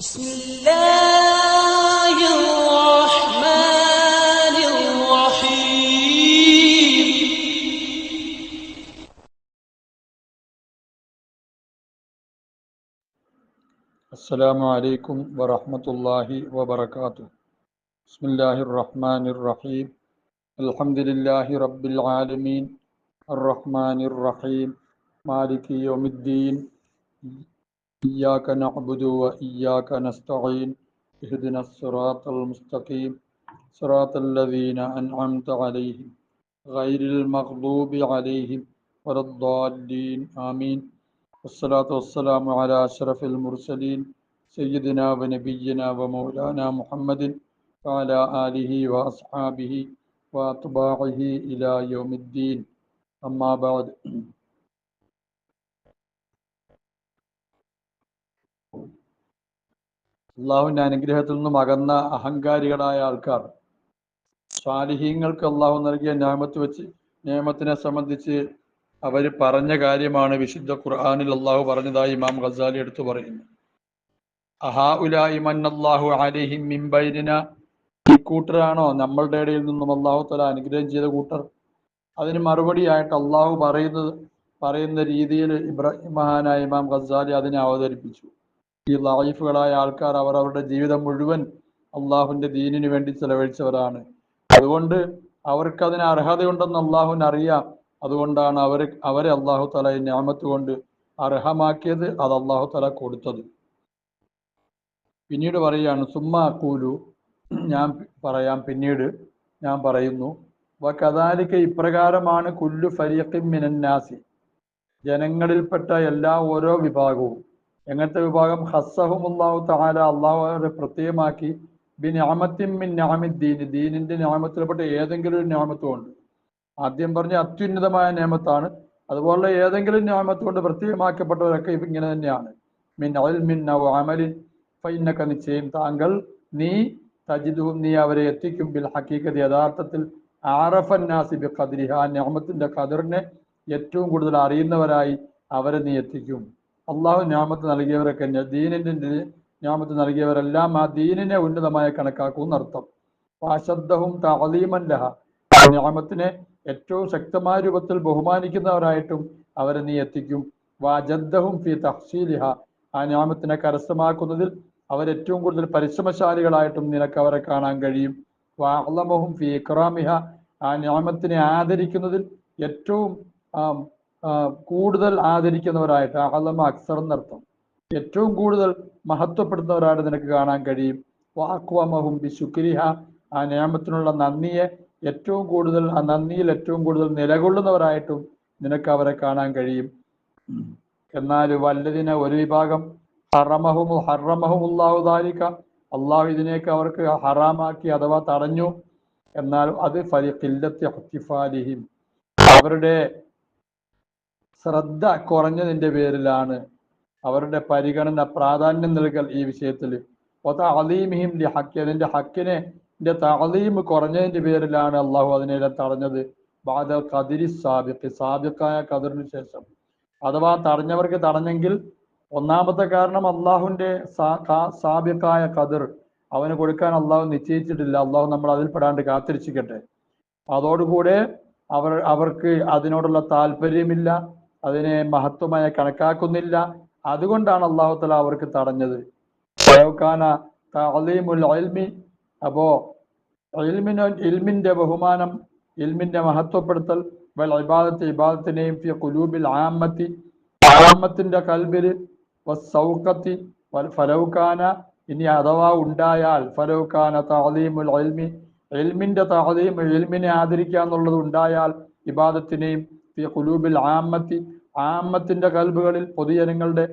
بسم الله الرحمن الرحيم. السلام عليكم ورحمة الله وبركاته. بسم الله الرحمن الرحيم. الحمد لله رب العالمين. الرحمن الرحيم. مالك يوم الدين. إياك نعبد وإياك نستعين اهدنا الصراط المستقيم صراط الذين أنعمت عليهم غير المغضوب عليهم ولا الضالين آمين. والصلاة والسلام على أشرف المرسلين سيدنا ونبينا ومولانا محمد وعلى آله وأصحابه وأتباعه إلى يوم الدين. أما بعد അള്ളാഹുവിന്റെ അനുഗ്രഹത്തിൽ നിന്നും അകന്ന അഹങ്കാരികളായ ആൾക്കാർ. സ്വാലിഹീങ്ങൾക്ക് അള്ളാഹു നൽകിയ ഞാമത്ത് വെച്ച് നിയമത്തിനെ സംബന്ധിച്ച് അവർ പറഞ്ഞ കാര്യമാണ് വിശുദ്ധ ഖുർആാനിൽ അള്ളാഹു പറഞ്ഞതായി ഇമാം ഖസാലി എടുത്തു പറയുന്നു. അഹാ ഉലായി മന്നല്ലാഹു അലിഹിം മിംബൈന ഈ കൂട്ടരാണോ? നമ്മളുടെ ഇടയിൽ നിന്നും അള്ളാഹു തല അനുഗ്രഹം ചെയ്ത കൂട്ടർ. അതിന് മറുപടിയായിട്ട് അള്ളാഹു പറയുന്നത് പറയുന്ന രീതിയിൽ ഇബ്രാഹിം മഹാനായ ഇമാം ഖസാലി അതിനെ അവതരിപ്പിച്ചു. ഈ ലൈഫുകളായ ആൾക്കാർ അവർ അവരുടെ ജീവിതം മുഴുവൻ അള്ളാഹുവിന്റെ ദീനിനു വേണ്ടി ചെലവഴിച്ചവരാണ്. അതുകൊണ്ട് അവർക്ക് അതിന് അർഹതയുണ്ടെന്ന് അള്ളാഹുവിന് അറിയാം. അതുകൊണ്ടാണ് അവർ അവരെ അള്ളാഹു തല ഈ ഞാമത്ത് കൊണ്ട് അർഹമാക്കിയത് അത് അള്ളാഹു തല കൊടുത്തത്. പിന്നീട് പറയുകയാണ് സുമ്മാ കൂലു ഞാൻ പറയാം പിന്നീട് ഞാൻ പറയുന്നു വ കഥാലിക്ക് ഇപ്രകാരമാണ് കുല്ലു ഫരീഖിൻ മിനന്നാസി. ജനങ്ങളിൽപ്പെട്ട എല്ലാ ഓരോ വിഭാഗവും എങ്ങനത്തെ വിഭാഗം? ഹസ്സഹും അള്ളാഹു താല അള്ളാഹു അവരെ പ്രത്യേകമാക്കി ബി ഞാമത്തിൻ മിൻ ഞാമിദ്ദീൻ ദീനിന്റെ ഞാമത്തിൽപ്പെട്ട ഏതെങ്കിലും ഒരു ഞാമത്വം ഉണ്ട് ആദ്യം പറഞ്ഞ അത്യുന്നതമായ നിയമത്താണ് അതുപോലെ ഏതെങ്കിലും നിയമത്ത് കൊണ്ട് ഇങ്ങനെ തന്നെയാണ്. മിൻ അൽ മിൻ അമലിൻ. ഫൈനക്ക നിശ്ചയം. താങ്കൾ നീ തജിദും നീ അവരെ എത്തിക്കും. ബിൽ ഹക്കീക്കത്ത് യഥാർത്ഥത്തിൽ ആറഫൻ നാസി ബി ഖദ്രിഹ ആ നിയമത്തിന്റെ ഖദറിനെ ഏറ്റവും കൂടുതൽ അറിയുന്നവരായി അവരെ നീ എത്തിക്കും. അള്ളാഹു ഞാമത്ത് നൽകിയവരൊക്കെ ദീനിന്റെ ഞാമത്ത് നൽകിയവരെല്ലാം ആ ദീനിനെ ഉന്നതമായ കണക്കാക്കും എന്നർത്ഥം. വാശദ്ധവും തളീമൻ ലഹ. ഞാമത്തിനെ ഏറ്റവും ശക്തമായ രൂപത്തിൽ ബഹുമാനിക്കുന്നവരായിട്ടും അവരെ നീ എത്തിക്കും. വാജദ്ദഹും ഫി തഹ്സീലിഹ. ആ ഞാമത്തിനെ കരസ്ഥമാക്കുന്നതിൽ അവരേറ്റവും കൂടുതൽ പരിശ്രമശാലികളായിട്ടും നിനക്ക് അവരെ കാണാൻ കഴിയും. വാഹ്ലമഹും ഫി ഇക്രാമിഹ. ആ ഞാമത്തിനെ ആദരിക്കുന്നതിൽ ഏറ്റവും കൂടുതൽ ആദരിക്കുന്നവരായിട്ട് അഹലമ അക്സർ എന്നർത്ഥം ഏറ്റവും കൂടുതൽ മഹത്വപ്പെടുന്നവരായിട്ട് നിനക്ക് കാണാൻ കഴിയും. വാക്വമഹും ബി ശുക്രിഹ. ആ നിയമത്തിനുള്ള നന്ദിയെ ഏറ്റവും കൂടുതൽ ആ നന്ദിയിൽ ഏറ്റവും കൂടുതൽ നിലകൊള്ളുന്നവരായിട്ടും നിനക്ക് അവരെ കാണാൻ കഴിയും. എന്നാൽ വല്ലതിനെ ഒരു വിഭാഗം ഹറമഹും ഹറമഹും ദാലിക്ക അള്ളാഹു ഇതിനെയൊക്കെ അവർക്ക് ഹറാമാക്കി അഥവാ തടഞ്ഞു. എന്നാൽ അത് ഹത്തിഫാലിഹിം അവരുടെ ശ്രദ്ധ കുറഞ്ഞതിന്റെ പേരിലാണ് അവരുടെ പരിഗണന പ്രാധാന്യം നൽകൽ ഈ വിഷയത്തിൽ അലീമിഹിം ലി ഹക്കി അതിന്റെ ഹക്കിനെ താളീം കുറഞ്ഞതിന്റെ പേരിലാണ് അള്ളാഹു അതിനെ തടഞ്ഞത്. ബാദൽ കതിരി സാബിക്ക് സാബിക്കായ കതിറിന് ശേഷം. അഥവാ തടഞ്ഞവർക്ക് തടഞ്ഞെങ്കിൽ ഒന്നാമത്തെ കാരണം അള്ളാഹുവിന്റെ സാബിക്കായ കതിർ അവന് കൊടുക്കാൻ അള്ളാഹു നിശ്ചയിച്ചിട്ടില്ല. അള്ളാഹു നമ്മൾ അതിൽ പെടാണ്ട് കാത്തിരിച്ചിക്കട്ടെ. അതോടുകൂടെ അവർ അവർക്ക് അതിനോടുള്ള താല്പര്യമില്ല. അതിനെ മഹത്വമായി കണക്കാക്കുന്നില്ല. അതുകൊണ്ടാണ് അള്ളാഹു തല അവർക്ക് തടഞ്ഞത്. അപ്പോ ഇൽമിനോ ഇൽമിന്റെ ബഹുമാനം ഇൽമിന്റെ മഹത്വപ്പെടുത്തൽ വൽ ഇബാദത്ത് ഇബാദത്തിനെയും കുലൂബിൽ ആമത്തി ആമത്തിന്റെ കൽബിൽ സൗക്കത്തി ഫലൗക്കാന ഇനി അഥവാ ഉണ്ടായാൽ ഫലൗക്കാന താലീമുൽ ഇൽമി. ഇൽമിന്റെ താലീം ഇൽമിനെ ആദരിക്കുക എന്നുള്ളത് ഉണ്ടായാൽ ഇബാദത്തിനെയും ഫി കുലൂബിൽ ആമത്തി ആമത്തിന്റെ കൽബുകളിൽ പൊതുജനങ്ങളുടെ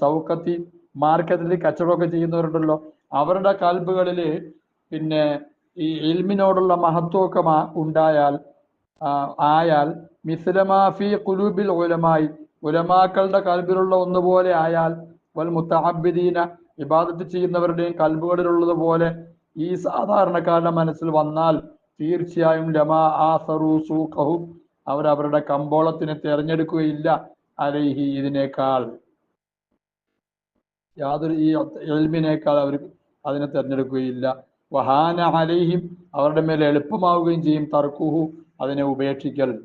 സൗക്കത്തി മാർക്കറ്റിൽ കച്ചവടമൊക്കെ ചെയ്യുന്നവരുണ്ടല്ലോ. അവരുടെ കൽബുകളിൽ പിന്നെ ഈ ഇൽമിനോടുള്ള മഹത്വമൊക്കെ ഉണ്ടായാൽ ആയാൽ മിസ്ലമാഫി കുലൂബിൽ ഉലമായി ഉലമാക്കളുടെ കൽബിലുള്ള ഒന്നുപോലെ ആയാൽ വൽ മുത്തഹബിദീന ഇബാദത്ത് ചെയ്യുന്നവരുടെയും കൽബുകളിലുള്ളത് പോലെ ഈ സാധാരണക്കാരുടെ മനസ്സിൽ വന്നാൽ തീർച്ചയായും ലമാ ആസറു സൂഖഹും അവർ അവരുടെ കമ്പോളത്തിനെ തിരഞ്ഞെടുക്കുകയില്ല. അലൈഹി ഇതിനേക്കാൾ യാതൊരു ഈ എൽമിനേക്കാൾ അവർ അതിനെ തിരഞ്ഞെടുക്കുകയില്ല. വഹാന അലൈഹിം അവരുടെ മേൽ എളുപ്പമാവുകയും ചെയ്യും. തർക്കുഹു അതിനെ ഉപേക്ഷിക്കൽ.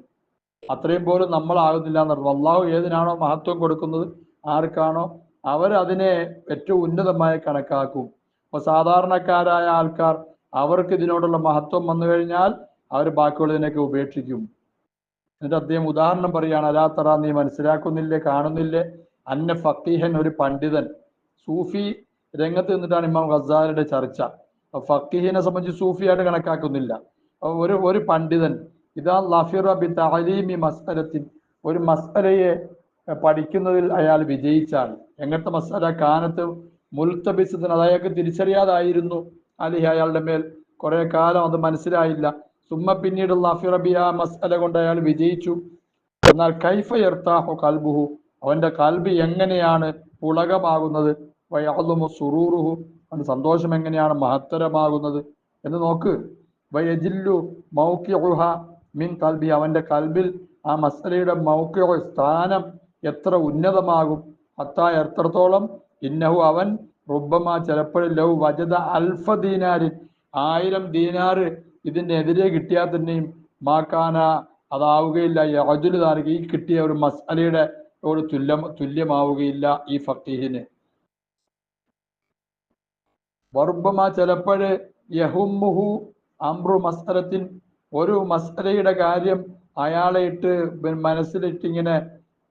അത്രയും പോലും നമ്മളാകുന്നില്ല എന്ന് അള്ളാഹു ഏതിനാണോ മഹത്വം കൊടുക്കുന്നത്? ആർക്കാണോ? അവർ അതിനെ ഏറ്റവും ഉന്നതമായി കണക്കാക്കും. അപ്പൊ സാധാരണക്കാരായ ആൾക്കാർ അവർക്ക് ഇതിനോടുള്ള മഹത്വം വന്നു കഴിഞ്ഞാൽ അവർ ബാക്കിയുള്ളതിനൊക്കെ ഉപേക്ഷിക്കും. എന്നിട്ട് അദ്ദേഹം ഉദാഹരണം പറയുകയാണ് അലാത്തറ നീ മനസ്സിലാക്കുന്നില്ലേ കാണുന്നില്ലേ? അന്ന ഫക്കീഹൻ ഒരു പണ്ഡിതൻ. സൂഫി രംഗത്ത് നിന്നിട്ടാണ് ഇമാം ഖസാലിയുടെ ചർച്ച. ഫക്കീഹിനെ സംബന്ധിച്ച് സൂഫിയായിട്ട് കണക്കാക്കുന്നില്ല. ഒരു ഒരു പണ്ഡിതൻ ഇതാ ലഫിറ ബി തഅലീമി മസ്അലത്തിൻ ഒരു മസ്അലയെ പഠിക്കുന്നതിൽ അയാൾ വിജയിച്ചാണ്. എങ്ങനത്തെ മസ്അല? കാനത്ത് മുൽത്തബിസത്തിന് അതായത് തിരിച്ചറിയാതായിരുന്നു. അലി അയാളുടെ മേൽ കുറെ കാലം അത് മനസ്സിലായില്ല. സുമ്മ പിന്നീട് ലഫിറബി ആ മസ്അല കൊണ്ട് അയാൾ വിജയിച്ചു. എന്നാൽ കൈഫ എർത്താഹു കൽബുഹു? അവന്റെ കൽബ് എങ്ങനെയാണ് പുളകമാകുന്നത്? വയാളുമു സുറൂറുഹു. അവന്റെ സന്തോഷം എങ്ങനെയാണ് മഹത്തരമാകുന്നത്? എന്ന് നോക്ക്. വയജില്ലു മൗഖിഉഹ മിൻ കൽബി. അവന്റെ കൽബിൽ ആ മസലയുടെ മൗഖിഉ സ്ഥാനം എത്ര ഉന്നതമാകും? അത്താ എത്രത്തോളം? ഇന്നഹു അവൻ റുബമ ചിലപ്പോഴും ലവ് വജദ അൽഫ ദീനാരിൻ. ആയിരം ദീനാറ് ഇതിനെതിരെ കിട്ടിയാൽ തന്നെയും മാക്കാന അതാവുകയില്ല. യജുൽ താരക്ക് ഈ കിട്ടിയ ഒരു മസാലയുടെ ഒരു തുല്യം തുല്യമാവുകയില്ല ഈ ഫക്കീഹിന് വർബമ ചിലപ്പോഴ് യഹുമുഹു അമ്രു മസ്അലത്തിൻ ഒരു മസ്തരയുടെ കാര്യം അയാളെ ഇട്ട് മനസ്സിലിട്ട് ഇങ്ങനെ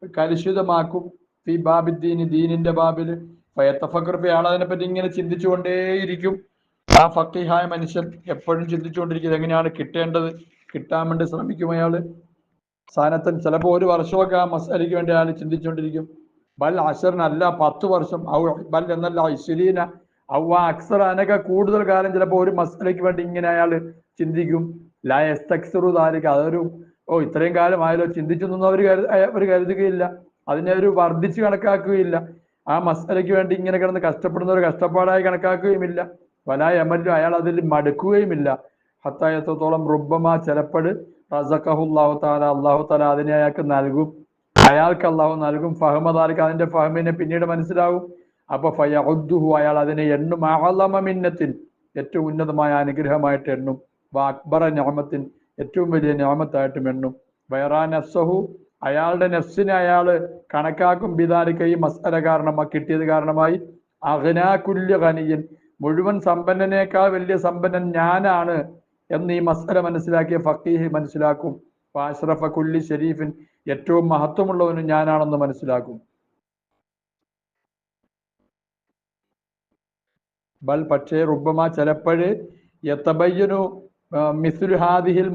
കലുഷിതമാക്കും. ഫി ബാബിദ്ദീൻ ദീനിന്റെ ബാബിൽ ഫയത്തഫക്കർഫ് അയാൾ അതിനെപ്പറ്റി ഇങ്ങനെ ചിന്തിച്ചുകൊണ്ടേയിരിക്കും. ആ ഫക്കീഹായ മനുഷ്യൻ എപ്പോഴും ചിന്തിച്ചുകൊണ്ടിരിക്കുന്നത് എങ്ങനെയാണ് കിട്ടേണ്ടത്? കിട്ടാൻ വേണ്ടി ശ്രമിക്കും അയാൾ സ്ഥാനത്തൻ ചിലപ്പോൾ ഒരു വർഷമൊക്കെ ആ മസ്അലയ്ക്ക് വേണ്ടി അയാൾ ചിന്തിച്ചുകൊണ്ടിരിക്കും. ബൽ അഷറിനല്ല പത്ത് വർഷം. ഔ ബൽ എന്നല്ല ഐശ്വരീന ഔ ആ അക്സർ അതിനൊക്കെ കൂടുതൽ കാലം ചിലപ്പോൾ ഒരു മസ്അലയ്ക്ക് വേണ്ടി ഇങ്ങനെ അയാൾ ചിന്തിക്കും. ലാ എസ്തക്സറു താരിക അതൊരു ഓ ഇത്രയും കാലം ആയാലോ ചിന്തിച്ചു നിന്നും അവർ അവർ കരുതുകയില്ല. അതിനെ അവർ വർദ്ധിച്ച് കണക്കാക്കുകയില്ല. ആ മസ്അലയ്ക്ക് വേണ്ടി ഇങ്ങനെ കിടന്ന് കഷ്ടപ്പെടുന്നവർ കഷ്ടപ്പാടായി കണക്കാക്കുകയുമില്ല. വലാ എമല്ലു അയാൾ അതിൽ മടുക്കുകയുമില്ല. ഹത്തായത്തോളം റുബമ ചിലപ്പോഴ് അള്ളാഹു താല അള്ളാഹു താല അതിനെ അയാൾക്ക് നൽകും. അയാൾക്ക് അള്ളാഹു നൽകും. ഫഹമദാർക്ക് അതിന്റെ ഫഹമിനെ പിന്നീട് മനസ്സിലാവും. അപ്പൊ ഫയഹുദ്ദുഹു അയാൾ അതിനെ എണ്ണും. അഅലമ മിന്നത്തിൻ ഏറ്റവും ഉന്നതമായ അനുഗ്രഹമായിട്ട് എണ്ണും. വ അക്ബറ ഞാമത്തിൻ ഏറ്റവും വലിയ ഞാമത്തായിട്ടും എണ്ണും. വയറാ നഫ്സഹു അയാളുടെ നഫ്സിനെ അയാൾ കണക്കാക്കും. ബിദാലിക്ക ഈ മസ്അല കാരണം കിട്ടിയത് കാരണമായി. അഹ്നാ കുല്യ ഖനിയൻ മുഴുവൻ സമ്പന്നനേക്കാൾ വലിയ സമ്പന്നൻ ഞാനാണ് എന്ന് ഈ മസ്അല മനസ്സിലാക്കിയ ഫക്കീഹ് മനസ്സിലാക്കും. അഷ്റഫ കുല്ലി ഷരീഫിൻ ഏറ്റവും മഹത്വമുള്ളവനും ഞാനാണെന്ന് മനസ്സിലാക്കും. ബൽ പക്ഷേ റുബമ ചിലപ്പോഴ് യത്തബയ്യനു മിസ്ലു ഹാദിഹിൽ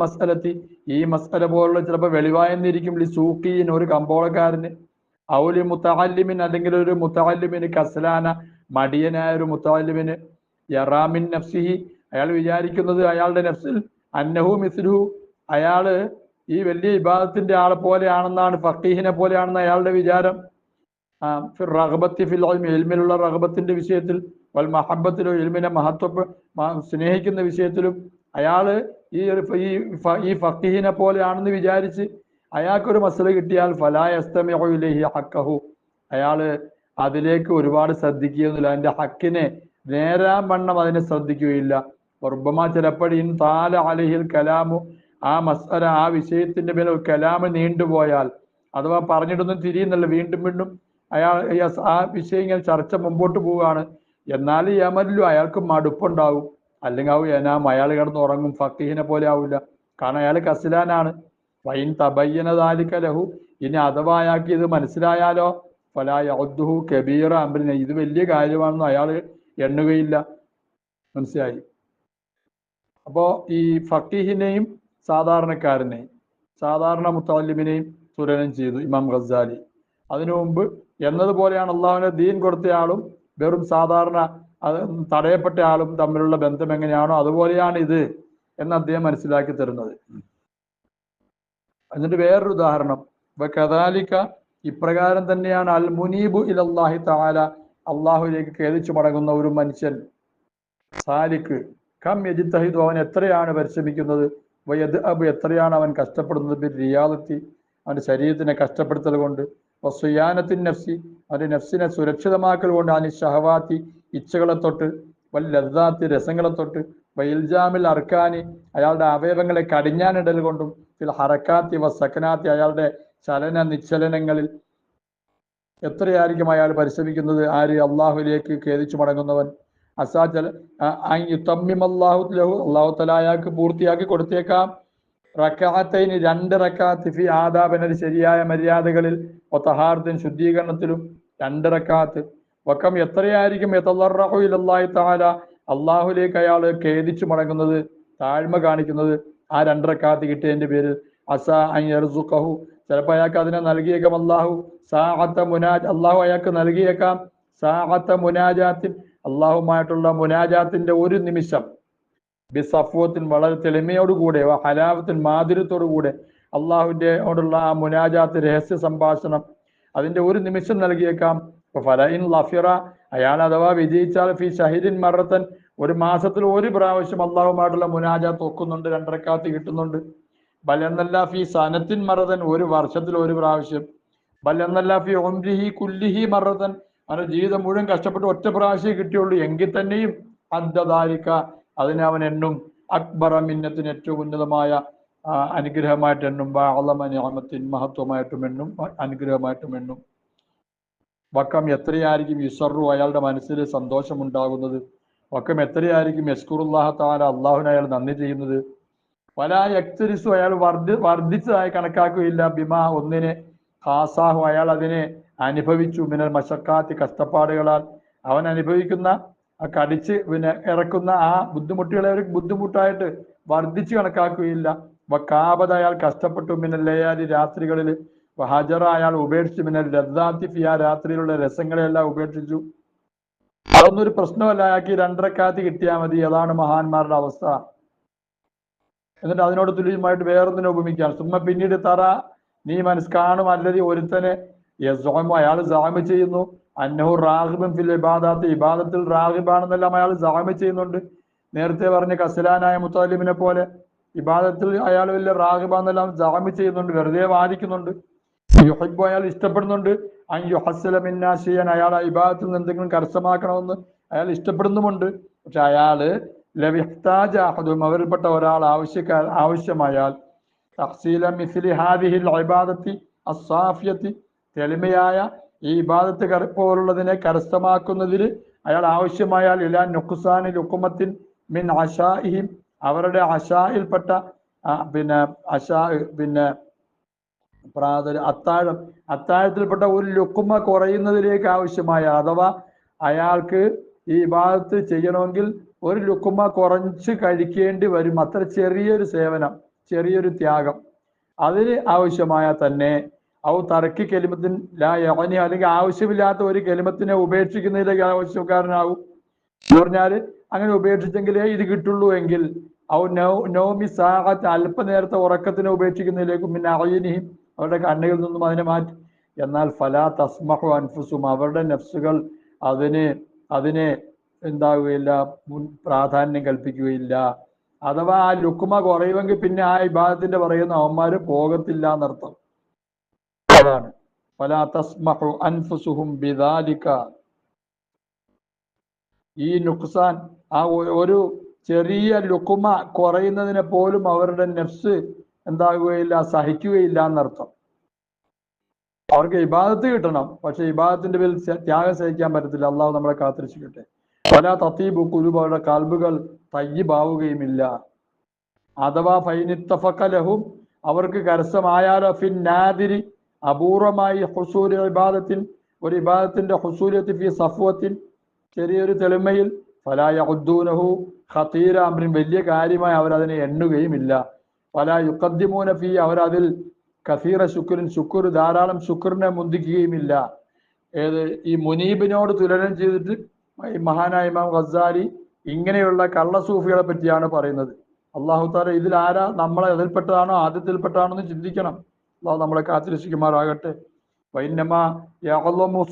ഈ മസ്അല പോലുള്ള ചിലപ്പോൾ വെളിവായെന്നിരിക്കും സൂക്കീൻ ഒരു കമ്പോളക്കാരന്. ഔലി മുത്താലിമിൻ അല്ലെങ്കിൽ ഒരു മുത്താലിമിന് കസലാന മടിയനായ ഒരു മുത്തല്ലിമിന് യറാമിൻ നഫ്സിഹി. അയാൾ വിചാരിക്കുന്നത് അയാളുടെ നഫ്സിൽ അന്നഹു മിസ്ലുഹു. അയാൾ ഈ വലിയ വിഭാഗത്തിന്റെ ആളെ പോലെയാണെന്നാണ് ഫക്കീഹിനെ പോലെയാണെന്ന് അയാളുടെ വിചാരം. റഹബത്തി ഫിൽ എൽമിലുള്ള റഹബത്തിന്റെ വിഷയത്തിൽ വൽ മഹബത്തിലും എൽമിനെ മഹത്വ സ്നേഹിക്കുന്ന വിഷയത്തിലും അയാൾ ഈ ഈ ഫക്കീഹിനെ പോലെയാണെന്ന് വിചാരിച്ച് അയാൾക്കൊരു മസല കിട്ടിയാൽ ഫലായസ്തമിഹി ഹക്കഹു അയാൾ അതിലേക്ക് ഒരുപാട് ശ്രദ്ധിക്കുകയൊന്നുമില്ല. അതിന്റെ ഹക്കിനെ നേരാൻ വണ്ണം അതിനെ ശ്രദ്ധിക്കുകയില്ല. ഉർബമ ചിലപ്പോഴും താല അലഹിൽ കലാമു ആ മസ്അല ആ വിഷയത്തിന്റെ മേലെ കലാമ് നീണ്ടുപോയാൽ അഥവാ പറഞ്ഞിട്ടൊന്നും തിരിയുന്നില്ല വീണ്ടും വീണ്ടും അയാൾ ആ വിഷയം ഇങ്ങനെ ചർച്ച മുമ്പോട്ട് പോവുകയാണ്. എന്നാൽ യമനിലും അയാൾക്ക് മടുപ്പുണ്ടാവും. അല്ലെങ്കിൽ ആവും എനാം അയാൾ കിടന്ന് ഉറങ്ങും ഫക്കീഹിനെ പോലെ ആവില്ല. കാരണം അയാൾ കസിലാനാണ്. വൈൻ തബയ്യനതാലിക്ക ലഹു. ഇനി അഥവാ അയാൾക്ക് ഇത് മനസ്സിലായാലോ? ഫലായുഹു കബീറ അമ്പലിനെ ഇത് വലിയ കാര്യമാണെന്ന് അയാൾ എണ്ണുകയില്ല. മനസ്സിലായി? അപ്പോ ഈ ഫക്കീഹിനെയും സാധാരണക്കാരനെയും സാധാരണ മുത്തല്ലിമിനെയും തുലനം ചെയ്തു ഇമാം ഖസാലി അതിനു മുമ്പ് എന്നതുപോലെയാണ് അള്ളാഹുവിനെ ദീൻ കൊടുത്തയാളും വെറും സാധാരണ തടയപ്പെട്ട ആളും തമ്മിലുള്ള ബന്ധം എങ്ങനെയാണോ അതുപോലെയാണ് ഇത് എന്ന് അദ്ദേഹം മനസ്സിലാക്കി തരുന്നത്. എന്നിട്ട് വേറൊരു ഉദാഹരണം. കഥാലിക്ക ഇപ്രകാരം തന്നെയാണ് അൽ മുനീബു ഇലല്ലാഹി താല അള്ളാഹുലേക്ക് ഖേദിച്ചു മടങ്ങുന്ന ഒരു മനുഷ്യൻ സാലിക്ക്. കം യജിത്തഹിദു അവൻ എത്രയാണ് പരിശ്രമിക്കുന്നത്? വയത് അബ് എത്രയാണ് അവൻ കഷ്ടപ്പെടുന്നത്? ബി റിയാദത്തി അവന്റെ ശരീരത്തിനെ കഷ്ടപ്പെടുത്തൽ കൊണ്ട്. വസുയാനത്തിൻ നഫ്സി അവന്റെ നഫ്സിനെ സുരക്ഷിതമാക്കൽ കൊണ്ട്. അനി ഷഹവാത്തി ഇച്ഛകളെ തൊട്ട്. വൽ ലദ്ദാത്തി രസങ്ങളെ തൊട്ട്. വൈൽജാമിൽ അർക്കാനി അയാളുടെ അവയവങ്ങളെ കടിഞ്ഞാനിടൽ കൊണ്ടും. ഫിൽ ഹറക്കാത്തി വ സക്കനാത്തി അയാളുടെ ചലന നിശ്ചലനങ്ങളിൽ എത്രയായിരിക്കും അയാൾ പരിശ്രമിക്കുന്നത്? ആര് അള്ളാഹുലേക്ക് ഖേദിച്ചു മടങ്ങുന്നവൻ? അസാചല തമ്മിമല്ലാഹു ലഹു അള്ളാഹു തല പൂർത്തിയാക്കി കൊടുത്തേക്കാം. റക്കാത്തൈന് രണ്ട് റക്കാത്ത് ഫി ആദാബിന് ശരിയായ മര്യാദകളിൽ ഒത്തഹാർദിൻ ശുദ്ധീകരണത്തിലും രണ്ട് റക്കാത്ത് വക്കം എത്രയായിരിക്കും? അള്ളാഹി താല അള്ളാഹുലേക്ക് അയാൾ ഖേദിച്ചു മടങ്ങുന്നത് താഴ്മ കാണിക്കുന്നത് ആ രണ്ടരക്കാത്ത് കിട്ടിയതിന്റെ പേരിൽ. അസ ചിലപ്പോ ചിലപ്പോൾ അയാൾക്ക് അതിനെ നൽകിയേക്കാം അള്ളാഹു സാഹത്ത മുനാജ് അള്ളാഹു അയാൾക്ക് നൽകിയേക്കാം. സാഹത്ത മുനാജാത്തിൻ അള്ളാഹുമായിട്ടുള്ള മുനാജാത്തിന്റെ ഒരു നിമിഷം. ബിസഫുവത്തിൻ വളരെ തെളിമയോടുകൂടെ ഹലാവത്തിൻ മാധുര്യത്തോടുകൂടെ അള്ളാഹുവിന്റെ ഓടുള്ള ആ മുനാജാത്ത് രഹസ്യ സംഭാഷണം അതിന്റെ ഒരു നിമിഷം നൽകിയേക്കാം. ഫലയിൻ ലഫിറ അയാൾ അഥവാ വിജയിച്ചാൽ ഫി ഷഹിദിൻ മറത്തൻ ഒരു മാസത്തിൽ ഒരു പ്രാവശ്യം അള്ളാഹുമായിട്ടുള്ള മുനാജാത്ത് ഒക്കുന്നുണ്ട് രണ്ടരക്കാത്ത് കിട്ടുന്നുണ്ട്. ബൽ എന്നല്ല ഫി സനത്തിൻ മറതൻ ഒരു വർഷത്തിൽ ഒരു പ്രാവശ്യം. ബലന്നല്ലാഫി ഒംരിഹി കുല്ലിഹി മറതൻ അവന്റെ ജീവിതം മുഴുവൻ കഷ്ടപ്പെട്ട് ഒറ്റ പ്രാവശ്യം കിട്ടിയുള്ളൂ. എങ്കിൽ തന്നെയും അന്ധദാരിക്ക അതിനെ അവൻ എണ്ണും അക്ബറ മിന്നത്തിന് ഏറ്റവും ഉന്നതമായ അനുഗ്രഹമായിട്ട് എണ്ണും വാളമനിയമത്തിൻ മഹത്വമായിട്ടും എണ്ണും അനുഗ്രഹമായിട്ടും എണ്ണും വക്കം എത്രയായിരിക്കും യുസറു? അയാളുടെ മനസ്സിൽ സന്തോഷമുണ്ടാകുന്നത്. വക്കം എത്രയായിരിക്കും യസ്കുറുല്ലാഹ താല അള്ളാഹുവിന് അയാൾ നന്ദി ചെയ്യുന്നത്? പല എക്സരിസും അയാൾ വർദ്ധി വർദ്ധിച്ചതായി കണക്കാക്കുകയില്ല. ബിമാ ഒന്നിന് ഖാസാഹു അയാൾ അതിനെ അനുഭവിച്ചു. മിനൽ മഷക്കാത്തി കഷ്ടപ്പാടുകളാൽ അവൻ അനുഭവിക്കുന്ന കടിച്ച് പിന്നെ ഇറക്കുന്ന ആ ബുദ്ധിമുട്ടുകളെ ഒരു ബുദ്ധിമുട്ടായിട്ട് വർദ്ധിച്ചു കണക്കാക്കുകയില്ല. വക്കാബത അയാൾ കഷ്ടപ്പെട്ടു. മിനൽ ലയാലി രാത്രികളിൽ ഹജറ അയാൾ ഉപേക്ഷിച്ചു. മിനൽ ലദ്ദാത്തിഫി ആ രാത്രിയിലുള്ള രസങ്ങളെല്ലാം ഉപേക്ഷിച്ചു. അതൊന്നും ഒരു പ്രശ്നമല്ല. അയാൾക്ക് രണ്ടരക്കാത്ത് കിട്ടിയാൽ മതി. അതാണ് മഹാന്മാരുടെ അവസ്ഥ. എന്നിട്ട് അതിനോട് തുല്യമായിട്ട് വേറൊന്നിനെ ഉപമിക്കുകയാണ് സുമ്മ പിന്നീട് തറ നീ മനസ്സ് കാണും. അല്ലെങ്കിൽ ഒരുത്തനെ അയാൾ സാമി ചെയ്യുന്നു. അന്നഹു റാഹിബും ഫിൽ ഇബാദാത്ത്. ഇബാദത്തിൽ റാഹിബാണെന്നെല്ലാം അയാൾ സാമി ചെയ്യുന്നുണ്ട്. നേരത്തെ പറഞ്ഞ കസലാനായ മുത്താലിമിനെ പോലെ ഇബാദത്തിൽ അയാൾ വലിയ റാഹിബാന്നെല്ലാം സാമി ചെയ്യുന്നുണ്ട്. വെറുതെ വാദിക്കുന്നുണ്ട്. യുഹിബു അയാൾ ഇഷ്ടപ്പെടുന്നുണ്ട്. അൻ യുഹസ്സല മിന്നാ ചെയ്യാൻ അയാൾ ആ ഇബാദത്തിൽ നിന്ന് എന്തെങ്കിലും കരസ്ഥമാക്കണമെന്ന് അയാൾ ഇഷ്ടപ്പെടുന്നുമുണ്ട്. പക്ഷെ അയാൾ ലവിഹ്താജ അഹദും അവരിൽപ്പെട്ട ഒരാൾ ആവശ്യക്കാർ ആവശ്യമായാൽ തഹ്സീല മിസ്ലി ഹാദിഹിൽ ഇബാദത്തി അസാഫിയത്തി തെളിമയായ ഈ ഇബാദത്ത് പോലുള്ളതിനെ കരസ്ഥമാക്കുന്നതിൽ അയാൾ ആവശ്യമായാൽ ഇലാ നുഖ്സാനി ലുക്കുമത്തിൻ മിൻ അഷാഹിം അവരുടെ അഷായിൽപ്പെട്ട പിന്നെ അഷാ പിന്നെ അത്താഴം അത്താഴത്തിൽപ്പെട്ട ഒരു ലുക്കുമ കുറയുന്നതിലേക്ക് ആവശ്യമായ അഥവാ അയാൾക്ക് ഈ ഭാഗത്ത് ചെയ്യണമെങ്കിൽ ഒരു ലുക്കുമ കുറച്ച് കഴിക്കേണ്ടി വരും. അത്ര ചെറിയൊരു സേവനം ചെറിയൊരു ത്യാഗം. അതിന് ആവശ്യമായ തന്നെ ഔ തറക്കി കെലിമത്തിൻ ലാ അല്ലെങ്കിൽ ആവശ്യമില്ലാത്ത ഒരു കെലിമത്തിനെ ഉപേക്ഷിക്കുന്നതിലേക്ക് ആവശ്യക്കാരനാകും എന്ന് പറഞ്ഞാൽ അങ്ങനെ ഉപേക്ഷിച്ചെങ്കിലേ ഇത് കിട്ടുള്ളൂ എങ്കിൽ ഔ നോ നോമി സാഹത്ത് അല്പനേരത്തെ ഉറക്കത്തിനെ ഉപേക്ഷിക്കുന്നതിലേക്കും പിന്നെ അയനിയും അവരുടെ കണ്ണുകളിൽ നിന്നും അതിനെ മാറ്റി. എന്നാൽ ഫലാ തസ്മഹു അൻഫുസും അവരുടെ നഫ്സുകൾ അതിന് അതിനെ എന്താവുകയില്ല മുൻ പ്രാധാന്യം കൽപ്പിക്കുകയില്ല. അഥവാ ആ ലുക്കുമ കുറയുമെങ്കിൽ പിന്നെ ആ വിഭാഗത്തിന്റെ പറയുന്ന അവന്മാര് പോകത്തില്ല എന്നർത്ഥം. അതാണ്. പല തസ്മഹു അൻഫുസുഹും ബിദാലിക്ക ഈ നുക്സാൻ ആ ഒരു ചെറിയ ലുക്കുമ കുറയുന്നതിനെ പോലും അവരുടെ നെഫ്സ് എന്താകുകയില്ല സഹിക്കുകയില്ല എന്നർത്ഥം. അവർക്ക് ഇബാദത്ത് കിട്ടണം പക്ഷെ ഇബാദത്തിന്റെ പേരിൽ ത്യാഗം സഹിക്കാൻ പറ്റത്തില്ല. അള്ളാഹു നമ്മളെ കാത്തിരിച്ചിട്ടെ പല തത്തീബ് കുരുബയുടെ കാൽബുകൾ തയ്യിബാവുകയുമില്ല. അഥവാ ഫൈനിത്തഫക്കലഹും അവർക്ക് കരസ്ഥമായാലോ ഫിൻ അപൂർവമായി ഹുസൂരി ഇബാദത്തിൻ ഒരു ഇബാദത്തിന്റെ ഹുസൂര്യത്തി ഫി സഫുവത്തിൻ ചെറിയൊരു തെളിമയിൽ ഫലായ ഉദ്ദൂനഹു അമ്രിൻ വലിയ കാര്യമായി അവരതിനെ എണ്ണുകയുമില്ല. പല യുക്കദ്ദിമൂന ഫി അവരതിൽ കസീറ ശുക്രിൻ ശുക്ർ ധാരാളം ശുക്രനെ മുന്തിക്കുകയുമില്ല. ഏത് ഈ മുനീബിനോട് തുലനം ചെയ്തിട്ട് ഈ മഹാനായ ഇമാം ഖസാരി ഇങ്ങനെയുള്ള കള്ളസൂഫികളെ പറ്റിയാണ് പറയുന്നത്. അള്ളാഹു താല ഇതിൽ ആരാ നമ്മളെ അതിൽപ്പെട്ടതാണോ ആദ്യത്തിൽപ്പെട്ടാണോ എന്ന് ചിന്തിക്കണം. അള്ളാഹു നമ്മളെ കാത്തിരക്ഷിക്കുമാറാകട്ടെ. വൈന്നമ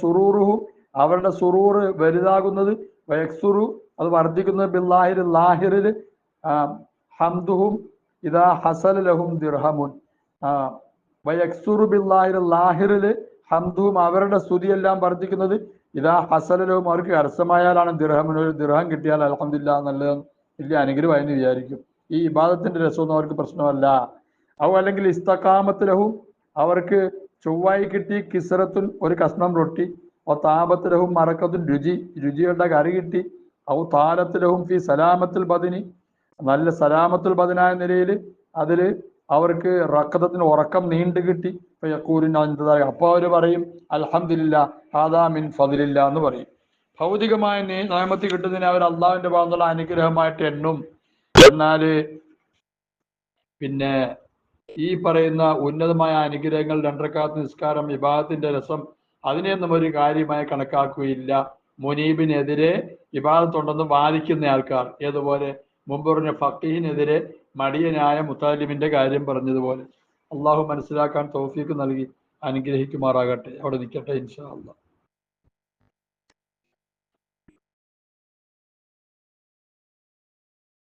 സുറൂറുഹു അവരുടെ സുറൂറ് വലുതാകുന്നത് വയക്സുറു അത് വർദ്ധിക്കുന്നത് ബില്ലാഹിർ ലാഹിറിൽ ഹംദുഹും ഇതാ ഹസൽ ലഹും ദിർഹമുൻ. വയക്സുറു ബില്ലാഹിർ ലാഹിറിൽ ഹംദുഹും അവരുടെ സ്തുതിയെല്ലാം വർദ്ധിക്കുന്നത് ഇതാ ഹസലലവും അവർക്ക് അരസമായാലാണ് ദിർഹമിന് ഒരു ദിർഹം കിട്ടിയാൽ അലഹമില്ല നല്ല വലിയ അനുഗ്രഹമായെന്ന് വിചാരിക്കും. ഈ ഇബാദത്തിന്റെ രസമൊന്നും അവർക്ക് പ്രശ്നമല്ല. അവ അല്ലെങ്കിൽ ഇസ്തക്കാമത്തിലഹും അവർക്ക് ചൊവ്വായി കിട്ടി കിസറത്തുൻ ഒരു കഷ്ണം റൊട്ടി. ഓ താപത്തിലഹും മറക്കത്തും രുചി രുചിയുടെ കറി കിട്ടി. ഔ താലത്തിലഹും ഫി സലാമത്തിൽ ബദിനി. നല്ല സലാമത്തിൽ ബദിനായ നിലയിൽ അതിൽ അവർക്ക് റക്കതത്തിന് ഉറക്കം നീണ്ടു കിട്ടി. യക്കൂരിൻ അപ്പൊ അവർ പറയും അലഹമില്ല ഹാദാ മിൻ ഫതിലില്ല എന്ന് പറയും. ഭൗതികമായ നിയമത്തിൽ കിട്ടുന്നതിന് അവർ അള്ളാഹുവിന്റെ ഭാഗത്തുള്ള അനുഗ്രഹമായിട്ട് എണ്ണും. എന്നാൽ പിന്നെ ഈ പറയുന്ന ഉന്നതമായ അനുഗ്രഹങ്ങൾ രണ്ടരക്കാത്ത നിസ്കാരം വിഭാഗത്തിന്റെ രസം അതിനെയൊന്നും ഒരു കാര്യമായി കണക്കാക്കുകയില്ല. മുനീബിനെതിരെ വിവാദത്തുണ്ടെന്ന് വാദിക്കുന്ന ആൾക്കാർ. ഏതുപോലെ? മുമ്പ് പറഞ്ഞ ഫക്കീഹിനെതിരെ മടിയനായ മുത്താലിമിന്റെ കാര്യം പറഞ്ഞതുപോലെ. അള്ളാഹു മനസ്സിലാക്കാൻ തോഫീക്ക് നൽകി. അനുഗ്രഹിക്കുമാറാകട്ടെ. അവിടെ നിൽക്കട്ടെ ഇൻഷാ അള്ളാഹ്